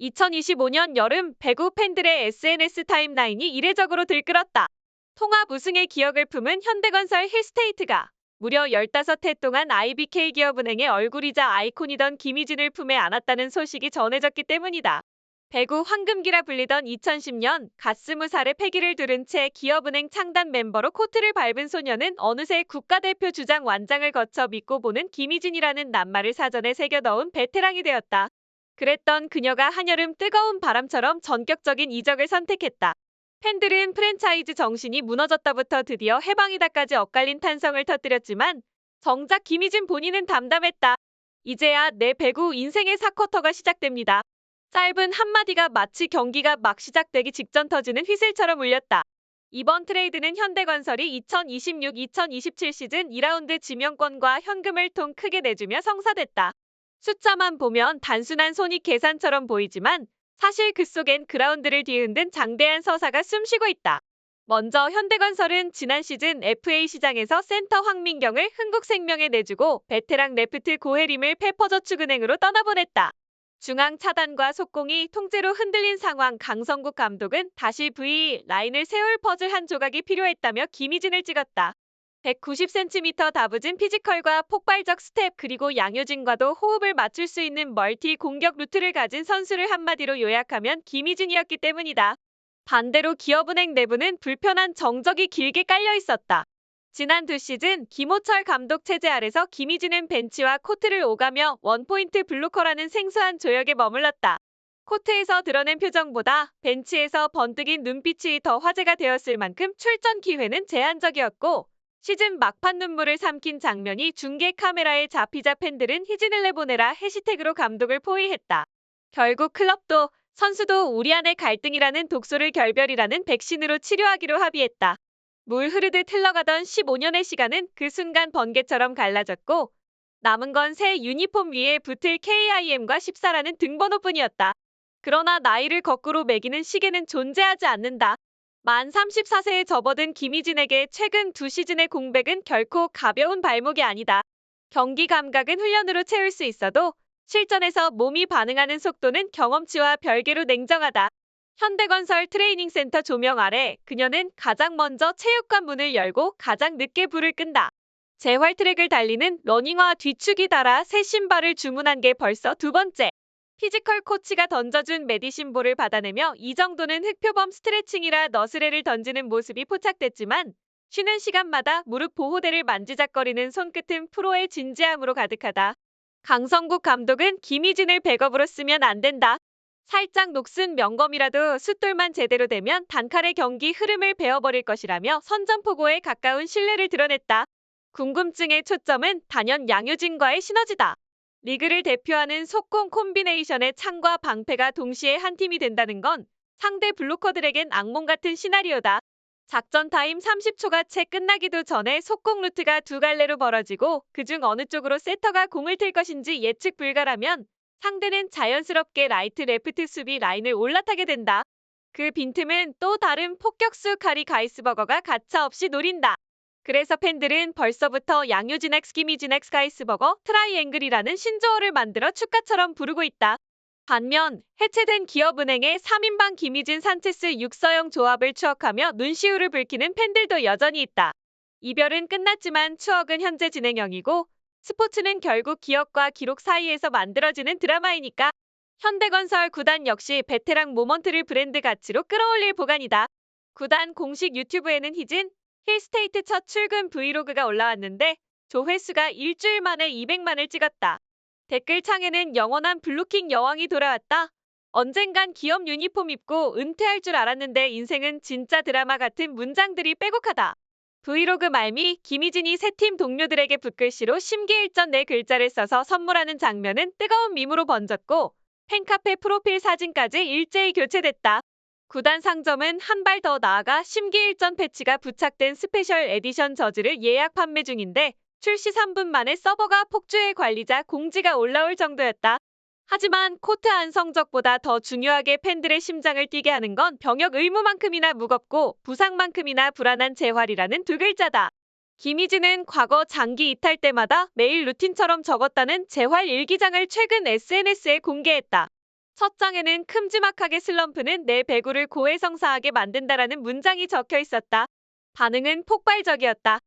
2025년 여름 배구 팬들의 SNS 타임라인이 이례적으로 들끓었다. 통합 우승의 기억을 품은 현대건설 힐스테이트가 무려 15해 동안 IBK 기업은행의 얼굴이자 아이콘이던 김희진을 품에 안았다는 소식이 전해졌기 때문이다. 배구 황금기라 불리던 2010년 갓 스무 살의 패기를 두른 채 기업은행 창단 멤버로 코트를 밟은 소녀는 어느새 국가대표 주장 완장을 거쳐 믿고 보는 김희진이라는 낱말을 사전에 새겨 넣은 베테랑이 되었다. 그랬던 그녀가 한여름 뜨거운 바람처럼 전격적인 이적을 선택했다. 팬들은 프랜차이즈 정신이 무너졌다부터 드디어 해방이다까지 엇갈린 탄성을 터뜨렸지만 정작 김희진 본인은 담담했다. 이제야 내 배구 인생의 사쿼터가 시작됩니다. 짧은 한마디가 마치 경기가 막 시작되기 직전 터지는 휘슬처럼 울렸다. 이번 트레이드는 현대건설이 2026-2027 시즌 2라운드 지명권과 현금을 통 크게 내주며 성사됐다. 숫자만 보면 단순한 손익 계산처럼 보이지만 사실 그 속엔 그라운드를 뒤흔든 장대한 서사가 숨쉬고 있다. 먼저 현대건설은 지난 시즌 FA 시장에서 센터 황민경을 흥국생명에 내주고 베테랑 레프트 고혜림을 페퍼저축은행으로 떠나보냈다. 중앙 차단과 속공이 통째로 흔들린 상황 강성국 감독은 다시 V 라인을 세울 퍼즐 한 조각이 필요했다며 김희진을 찍었다. 190cm 다부진 피지컬과 폭발적 스텝 그리고 양효진과도 호흡을 맞출 수 있는 멀티 공격 루트를 가진 선수를 한마디로 요약하면 김희진이었기 때문이다. 반대로 기업은행 내부는 불편한 정적이 길게 깔려 있었다. 지난 두 시즌 김호철 감독 체제 아래서 김희진은 벤치와 코트를 오가며 원포인트 블로커라는 생소한 조역에 머물렀다. 코트에서 드러낸 표정보다 벤치에서 번뜩인 눈빛이 더 화제가 되었을 만큼 출전 기회는 제한적이었고 시즌 막판 눈물을 삼킨 장면이 중계 카메라에 잡히자 팬들은 희진을 내보내라 해시태그로 감독을 포위했다. 결국 클럽도 선수도 우리 안의 갈등이라는 독소를 결별이라는 백신으로 치료하기로 합의했다. 물 흐르듯 흘러가던 15년의 시간은 그 순간 번개처럼 갈라졌고 남은 건 새 유니폼 위에 붙을 KIM과 14라는 등번호뿐이었다. 그러나 나이를 거꾸로 매기는 시계는 존재하지 않는다. 만 34세에 접어든 김희진에게 최근 두 시즌의 공백은 결코 가벼운 발목이 아니다. 경기 감각은 훈련으로 채울 수 있어도 실전에서 몸이 반응하는 속도는 경험치와 별개로 냉정하다. 현대건설 트레이닝센터 조명 아래 그녀는 가장 먼저 체육관 문을 열고 가장 늦게 불을 끈다. 재활 트랙을 달리는 러닝화 뒤축이 달아 새 신발을 주문한 게 벌써 두 번째. 피지컬 코치가 던져준 메디신볼을 받아내며 이 정도는 흑표범 스트레칭이라 너스레를 던지는 모습이 포착됐지만 쉬는 시간마다 무릎 보호대를 만지작거리는 손끝은 프로의 진지함으로 가득하다. 강성국 감독은 김희진을 백업으로 쓰면 안 된다. 살짝 녹슨 명검이라도 숫돌만 제대로 되면 단칼의 경기 흐름을 베어버릴 것이라며 선전포고에 가까운 신뢰를 드러냈다. 궁금증의 초점은 단연 양효진과의 시너지다. 리그를 대표하는 속공 콤비네이션의 창과 방패가 동시에 한 팀이 된다는 건 상대 블로커들에겐 악몽 같은 시나리오다. 작전 타임 30초가 채 끝나기도 전에 속공 루트가 두 갈래로 벌어지고 그중 어느 쪽으로 세터가 공을 틀 것인지 예측 불가라면 상대는 자연스럽게 라이트 레프트 수비 라인을 올라타게 된다. 그 빈틈은 또 다른 폭격수 카리 가이스버거가 가차없이 노린다. 그래서 팬들은 벌써부터 양효진 엑스 김희진 엑스 가이스버거 트라이앵글이라는 신조어를 만들어 축가처럼 부르고 있다. 반면 해체된 기업은행의 3인방 김희진 산체스 육서영 조합을 추억하며 눈시울을 붉히는 팬들도 여전히 있다. 이별은 끝났지만 추억은 현재 진행형이고 스포츠는 결국 기억과 기록 사이에서 만들어지는 드라마이니까 현대건설 구단 역시 베테랑 모먼트를 브랜드 가치로 끌어올릴 보관이다. 구단 공식 유튜브에는 희진, 힐스테이트 첫 출근 브이로그가 올라왔는데 조회수가 일주일 만에 200만을 찍었다. 댓글창에는 영원한 블루킹 여왕이 돌아왔다. 언젠간 기업 유니폼 입고 은퇴할 줄 알았는데 인생은 진짜 드라마 같은 문장들이 빼곡하다. 브이로그 말미 김희진이 새 팀 동료들에게 붓글씨로 심기일전 네 글자를 써서 선물하는 장면은 뜨거운 밈으로 번졌고 팬카페 프로필 사진까지 일제히 교체됐다. 구단 상점은 한 발 더 나아가 심기일전 패치가 부착된 스페셜 에디션 저지를 예약 판매 중인데 출시 3분 만에 서버가 폭주해 관리자 공지가 올라올 정도였다. 하지만 코트 안 성적보다 더 중요하게 팬들의 심장을 뛰게 하는 건 병역 의무만큼이나 무겁고 부상만큼이나 불안한 재활이라는 두 글자다. 김희진은 과거 장기 이탈 때마다 매일 루틴처럼 적었다는 재활 일기장을 최근 SNS에 공개했다. 첫 장에는 큼지막하게 슬럼프는 내 배구를 고해성사하게 만든다라는 문장이 적혀 있었다. 반응은 폭발적이었다.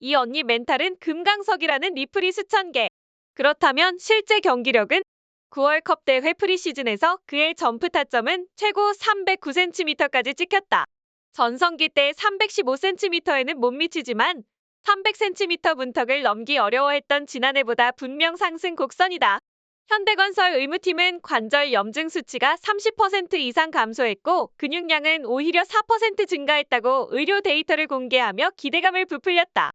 이 언니 멘탈은 금강석이라는 리플이 수천 개. 그렇다면 실제 경기력은 9월컵 대회 프리시즌에서 그의 점프 타점은 최고 309cm까지 찍혔다. 전성기 때 315cm에는 못 미치지만 300cm 문턱을 넘기 어려워했던 지난해보다 분명 상승 곡선이다. 현대건설 의무팀은 관절 염증 수치가 30% 이상 감소했고 근육량은 오히려 4% 증가했다고 의료 데이터를 공개하며 기대감을 부풀렸다.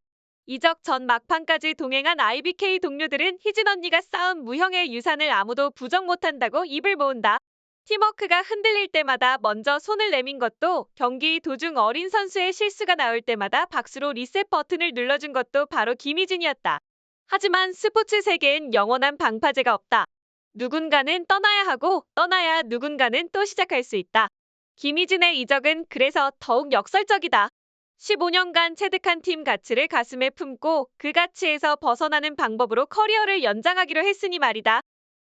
이적 전 막판까지 동행한 IBK 동료들은 희진 언니가 쌓은 무형의 유산을 아무도 부정 못한다고 입을 모은다. 팀워크가 흔들릴 때마다 먼저 손을 내민 것도 경기 도중 어린 선수의 실수가 나올 때마다 박수로 리셋 버튼을 눌러준 것도 바로 김희진이었다. 하지만 스포츠 세계엔 영원한 방파제가 없다. 누군가는 떠나야 하고 떠나야 누군가는 또 시작할 수 있다. 김희진의 이적은 그래서 더욱 역설적이다. 15년간 체득한 팀 가치를 가슴에 품고 그 가치에서 벗어나는 방법으로 커리어를 연장하기로 했으니 말이다.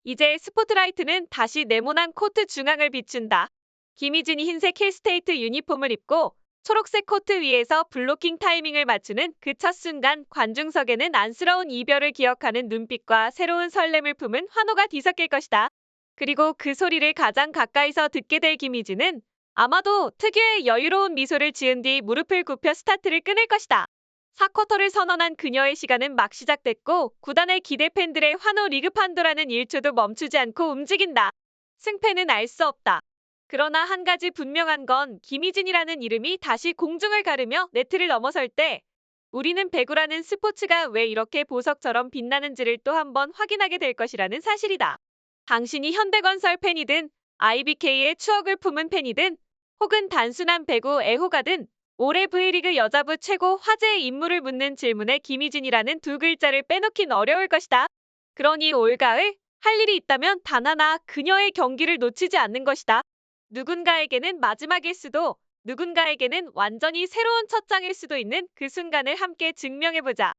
이제 스포트라이트는 다시 네모난 코트 중앙을 비춘다. 김희진이 흰색 힐스테이트 유니폼을 입고 초록색 코트 위에서 블로킹 타이밍을 맞추는 그 첫 순간 관중석에는 안쓰러운 이별을 기억하는 눈빛과 새로운 설렘을 품은 환호가 뒤섞일 것이다. 그리고 그 소리를 가장 가까이서 듣게 될 김희진은 아마도 특유의 여유로운 미소를 지은 뒤 무릎을 굽혀 스타트를 끊을 것이다. 4쿼터를 선언한 그녀의 시간은 막 시작됐고 구단의 기대 팬들의 환호 리그 판도라는 1초도 멈추지 않고 움직인다. 승패는 알 수 없다. 그러나 한 가지 분명한 건 김희진이라는 이름이 다시 공중을 가르며 네트를 넘어설 때 우리는 배구라는 스포츠가 왜 이렇게 보석처럼 빛나는지를 또 한 번 확인하게 될 것이라는 사실이다. 당신이 현대건설 팬이든 IBK의 추억을 품은 팬이든 혹은 단순한 배구 애호가든 올해 V리그 여자부 최고 화제의 인물을 묻는 질문에 김희진이라는 두 글자를 빼놓긴 어려울 것이다. 그러니 올가을 할 일이 있다면 단 하나 그녀의 경기를 놓치지 않는 것이다. 누군가에게는 마지막일 수도 누군가에게는 완전히 새로운 첫 장일 수도 있는 그 순간을 함께 증명해보자.